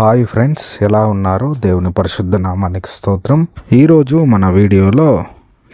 Hi friends ఎలా ఉన్నారు? దేవుని పరిశుద్ధ నామానికి స్తోత్రం. ఈరోజు మన వీడియోలో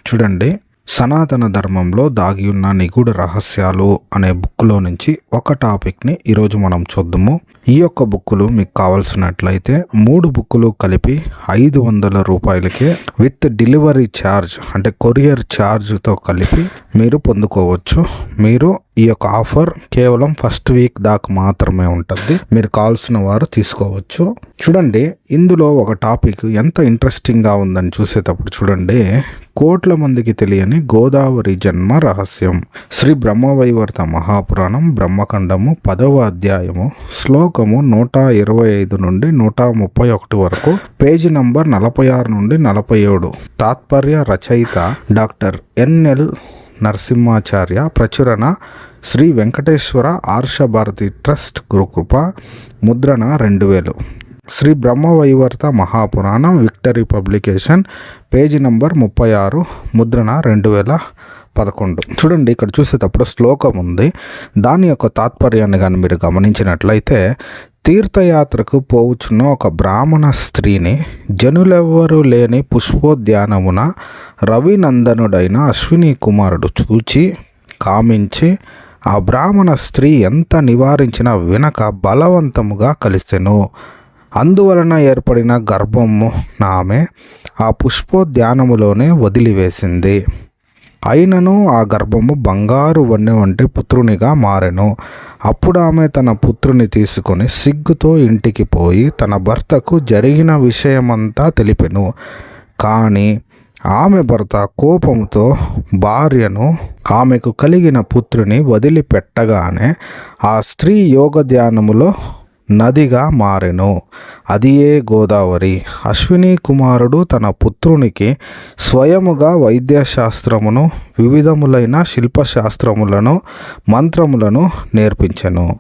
చూడండి సనాతన ధర్మంలో దాగి ఉన్న నిగూఢ రహస్యాలు అనే బుక్లో నుంచి ఒక టాపిక్ని ఈరోజు మనం చూద్దాము. ఈ యొక్క బుక్కులు మీకు కావాల్సినట్లయితే మూడు బుక్కులు కలిపి ఐదు వందల రూపాయలకే విత్ డెలివరీ ఛార్జ్ అంటే కొరియర్ ఛార్జ్తో కలిపి మీరు పొందుకోవచ్చు. మీరు ఈ యొక్క ఆఫర్ కేవలం ఫస్ట్ వీక్ దాకా మాత్రమే ఉంటుంది. మీరు కావాల్సిన వారు తీసుకోవచ్చు. చూడండి ఇందులో ఒక టాపిక్ ఎంత ఇంట్రెస్టింగ్గా ఉందని చూసేటప్పుడు చూడండి. కోట్ల మందికి తెలియని గోదావరి జన్మ రహస్యం. శ్రీ బ్రహ్మవైవర్త మహాపురాణం బ్రహ్మఖండము పదవ అధ్యాయము శ్లోకము నూట ఇరవై ఐదు నుండి నూట ముప్పై ఒకటి వరకు పేజీ నంబర్ నలభై ఆరు నుండి నలభై ఏడు. తాత్పర్య రచయిత డాక్టర్ ఎన్ఎల్ నరసింహాచార్య ప్రచురణ శ్రీ వెంకటేశ్వర ఆర్షభారతి ట్రస్ట్ గురుకృప ముద్రణ రెండు వేలు. Sri Brahmavaivarta Mahapuranam Victory publication page number ముప్పై ఆరు ముద్రణ రెండు వేల పదకొండు. చూడండి ఇక్కడ చూసేటప్పుడు శ్లోకం ఉంది. దాని యొక్క తాత్పర్యాన్ని కానీ మీరు గమనించినట్లయితే తీర్థయాత్రకు పోవుచున్న ఒక బ్రాహ్మణ స్త్రీని జనులెవ్వరూ లేని పుష్పోద్యానమున రవినందనుడైన అశ్విని కుమారుడు చూచి కామించి ఆ బ్రాహ్మణ స్త్రీ ఎంత నివారించినా వినక బలవంతముగా కలిసెను. అందువలన ఏర్పడిన గర్భము ఆమె ఆ పుష్పోద్యానములోనే వదిలివేసింది. అయినను ఆ గర్భము బంగారు వన్నె వంటి పుత్రునిగా మారెను. అప్పుడు ఆమె తన పుత్రుని తీసుకొని సిగ్గుతో ఇంటికి పోయి తన భర్తకు జరిగిన విషయమంతా తెలిపెను. కానీ ఆమె భర్త కోపంతో భార్యను ఆమెకు కలిగిన పుత్రుని వదిలిపెట్టగానే ఆ స్త్రీ యోగ ధ్యానములో నదిగా మారెను. అదియే గోదావరి. అశ్విని కుమారుడు తన పుత్రునికి స్వయముగా వైద్యశాస్త్రమును వివిధములైన శిల్పశాస్త్రములను మంత్రములను నేర్పించెను.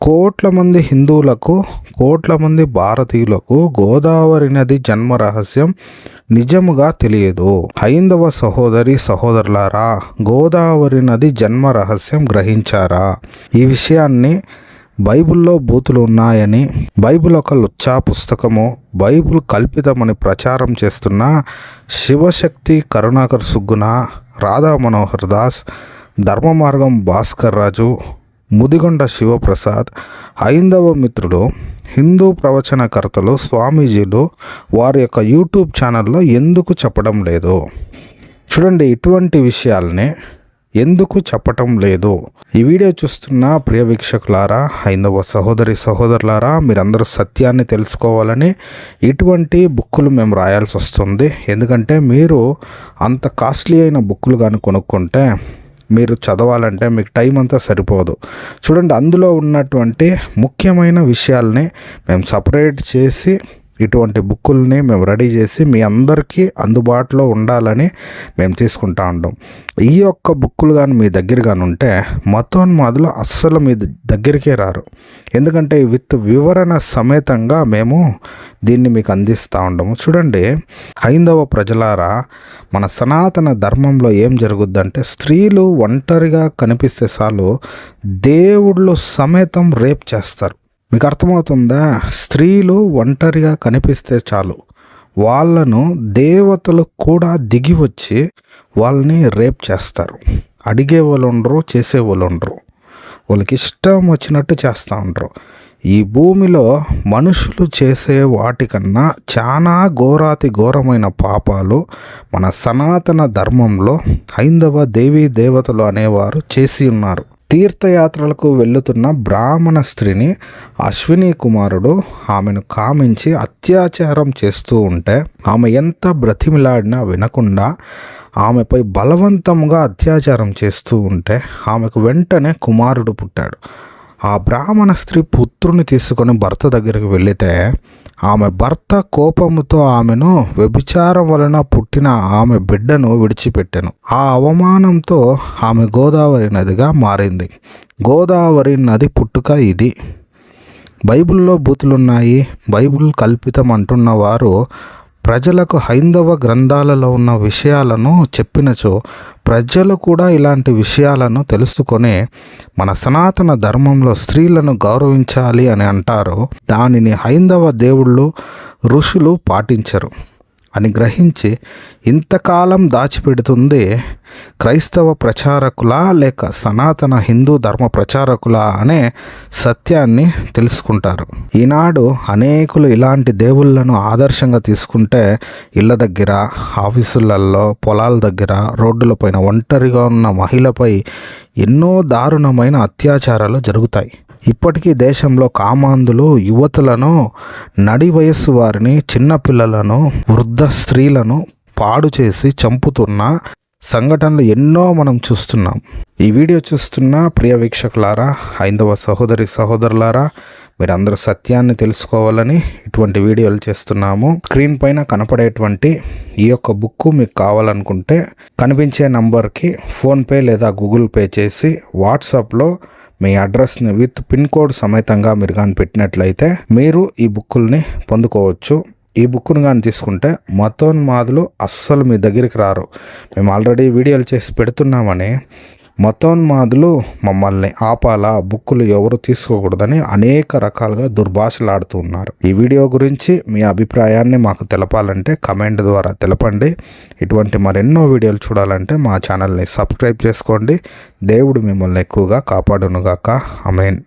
కోట్ల మంది హిందువులకు కోట్ల మంది భారతీయులకు గోదావరి నది జన్మ రహస్యం నిజముగా తెలియదు. హైందవ సహోదరి సహోదరులారా గోదావరి నది జన్మ రహస్యం గ్రహించారా? ఈ విషయాన్ని బైబిల్లో బూతులు ఉన్నాయని బైబిల్ ఒక లుచ్చా పుస్తకము. బైబిల్ కల్పితమని ప్రచారం చేస్తున్న శివశక్తి కరుణాకర్ సుగ్గున రాధా మనోహర్ దాస్ ధర్మ మార్గం భాస్కర్ రాజు ముదిగొండ శివప్రసాద్ హైందవ మిత్రుడు హిందూ ప్రవచనకర్తలు స్వామీజీలు వారి యొక్క యూట్యూబ్ ఛానల్లో ఎందుకు చెప్పడం లేదు? చూడండి ఇటువంటి విషయాల్ని ఎందుకు చెప్పటం లేదు? ఈ వీడియో చూస్తున్న ప్రియ వీక్షకులారా హైందవ సహోదరి సహోదరులారా మీరందరూ సత్యాన్ని తెలుసుకోవాలని ఇటువంటి బుక్కులు మేము రాయాల్సి వస్తుంది. ఎందుకంటే మీరు అంత కాస్ట్లీ అయిన బుక్కులు కానీ కొనుక్కుంటే మీరు చదవాలంటే మీకు టైం అంతా సరిపోదు. చూడండి అందులో ఉన్నటువంటి ముఖ్యమైన విషయాల్ని మేము సపరేట్ చేసి ఇటువంటి బుక్కుల్ని మేము రెడీ చేసి మీ అందరికీ అందుబాటులో ఉండాలని మేము తీసుకుంటా ఉంటాం ఈ యొక్క బుక్కులు కానీ మీ దగ్గర కానీ ఉంటే మతోన్మాదులు అస్సలు మీ దగ్గరికే రారు. ఎందుకంటే విత్ వివరణ సమేతంగా మేము దీన్ని మీకు అందిస్తూ ఉండము. చూడండి హైందవ ప్రజలారా మన సనాతన ధర్మంలో ఏం జరుగుద్దంటే స్త్రీలు ఒంటరిగా కనిపిస్తే చాలు దేవుళ్ళు సమేతం రేప్ చేస్తారు. మీకు అర్థమవుతుందా? స్త్రీలు ఒంటరిగా కనిపిస్తే చాలు. వాళ్ళను దేవతలు కూడా దిగి వచ్చి వాళ్ళని రేప్ చేస్తారు. అడిగే వాళ్ళు ఉండరు చేసే వాళ్ళు ఉండరు. వాళ్ళకి ఇష్టం వచ్చినట్టు చేస్తూ ఉండరు. ఈ భూమిలో మనుషులు చేసే వాటికన్నా చాలా ఘోరాతి ఘోరమైన పాపాలు మన సనాతన ధర్మంలో హైందవ దేవీ దేవతలు అనేవారు చేసి ఉన్నారు. తీర్థయాత్రలకు వెళ్తున్న బ్రాహ్మణ స్త్రీని అశ్విని కుమారుడు ఆమెను కామించి అత్యాచారం చేస్తూ ఉంటే ఆమె ఎంత బ్రతిమిలాడినా వినకుండా ఆమెపై బలవంతంగా అత్యాచారం చేస్తూ ఉంటే ఆమెకు వెంటనే కుమారుడు పుట్టాడు. ఆ బ్రాహ్మణ స్త్రీ పుత్రుని తీసుకొని భర్త దగ్గరికి వెళితే ఆమె భర్త కోపముతో ఆమెను వ్యభిచారం వలన పుట్టిన ఆమె బిడ్డను విడిచిపెట్టాను. ఆ అవమానంతో ఆమె గోదావరి నదిగా మారింది. గోదావరి నది పుట్టుక ఇది. బైబిల్లో బూతులున్నాయి. బైబిల్ కల్పితం అంటున్న వారు ప్రజలకు హైందవ గ్రంథాలలో ఉన్న విషయాలను చెప్పినచో ప్రజలు కూడా ఇలాంటి విషయాలను తెలుసుకొని మన సనాతన ధర్మంలో స్త్రీలను గౌరవించాలి అని అంటారు. దానిని హైందవ దేవుళ్ళు ఋషులు పాటించరు. అని గ్రహించి ఇంతకాలం దాచిపెడుతుంది క్రైస్తవ ప్రచారకులా లేక సనాతన హిందూ ధర్మ ప్రచారకులా అనే సత్యాన్ని తెలుసుకుంటారు. ఈనాడు అనేకులు ఇలాంటి దేవుళ్ళను ఆదర్శంగా తీసుకుంటే ఇళ్ళ దగ్గర ఆఫీసులలో పొలాల దగ్గర రోడ్డులపైన ఒంటరిగా ఉన్న మహిళపై ఎన్నో దారుణమైన అత్యాచారాలు జరుగుతాయి. ఇప్పటికీ దేశంలో కామాంధులు యువతులను నడి వయస్సు వారిని చిన్నపిల్లలను వృద్ధ స్త్రీలను పాడు చేసి చంపుతున్న సంఘటనలు ఎన్నో మనం చూస్తున్నాం. ఈ వీడియో చూస్తున్న ప్రియ వీక్షకులారా హైందవ సహోదరి సహోదరులారా మీరందరూ సత్యాన్ని తెలుసుకోవాలని ఇటువంటి వీడియోలు చేస్తున్నాము. స్క్రీన్ పైన కనపడేటువంటి ఈ యొక్క బుక్ మీకు కావాలనుకుంటే కనిపించే నంబర్కి ఫోన్పే లేదా గూగుల్ పే చేసి వాట్సాప్లో మీ అడ్రస్ని విత్ పిన్ కోడ్ సమేతంగా మీరు కానీ పెట్టినట్లయితే మీరు ఈ బుక్కుల్ని పొందుకోవచ్చు. ఈ బుక్ను కానీ తీసుకుంటే మతోన్మాదులు అస్సలు మీ దగ్గరికి రారు. మేము ఆల్రెడీ వీడియోలు చేసి పెడుతున్నామని మతోన్మాదులు మమ్మల్ని ఆపాలా బుక్కులు ఎవరు తీసుకోకూడదని అనేక రకాలుగా దుర్భాషలాడుతూ ఉన్నారు. ఈ వీడియో గురించి మీ అభిప్రాయాన్ని మాకు తెలపాలంటే కమెంట్ ద్వారా తెలపండి. ఇటువంటి మరెన్నో వీడియోలు చూడాలంటే మా ఛానల్ని సబ్స్క్రైబ్ చేసుకోండి. దేవుడు మిమ్మల్ని ఎక్కువగా కాపాడునుగాక. అమెన్